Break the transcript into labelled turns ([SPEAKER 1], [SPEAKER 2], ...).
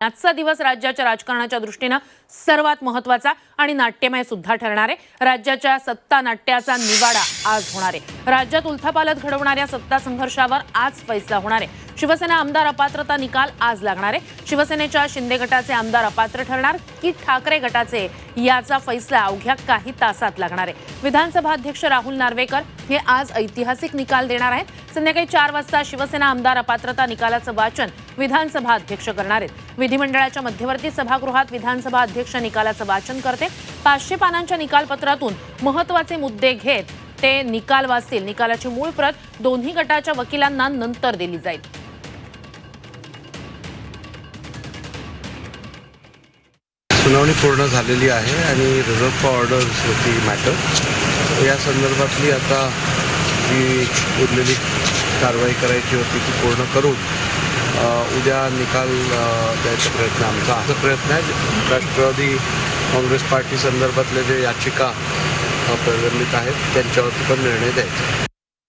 [SPEAKER 1] आजचा दिवस राज्याच्या राजकारणाच्या दृष्टीनं सर्वात महत्त्वाचा आणि नाट्यमय सुद्धा ठरणार आहे. राज्याच्या सत्ता नाट्याचा निवाडा आज होणार आहे. राज्यात उलथापालथ घडवणाऱ्या सत्ता संघर्षावर आज फैसला होणार आहे. शिवसेना आमदार अपात्रता निकाल आज लागणार आहे. शिवसेनेच्या शिंदे गटाचे आमदार अपात्र ठरणार की ठाकरे गटाचे याचा फैसला अवघ्या काही तासात लागणार आहे. विधानसभा अध्यक्ष राहुल नार्वेकर हे आज ऐतिहासिक निकाल देणार आहेत. संध्याकाळी चार वाजता शिवसेना आमदार अपात्रता निकालाचं वाचन विधानसभा अध्यक्ष करणार आहेत. विधिमंडळाच्या मध्यवर्ती सभागृहात विधानसभा अध्यक्ष निकालाचं वाचन करते. पाचशे पानांच्या निकालपत्रातून महत्त्वाचे मुद्दे घेत ते निकाल वाचतील. निकालाची मूळ प्रत दोन्ही गटाच्या वकिलांना नंतर दिली जाईल.
[SPEAKER 2] सुनावणी पूर्ण झालेली आहे आणि रिझर्व ऑर्डर्स होती मॅटर या संदर्भातली आता जी उरलेली कारवाई करायची होती ती पूर्ण करून उद्या निकाल द्यायचा प्रयत्न आमचा. असा प्रयत्न आहे राष्ट्रवादी काँग्रेस पार्टी संदर्भातले जे याचिका प्रलंबित आहेत त्यांच्यावरती पण निर्णय द्यायचा.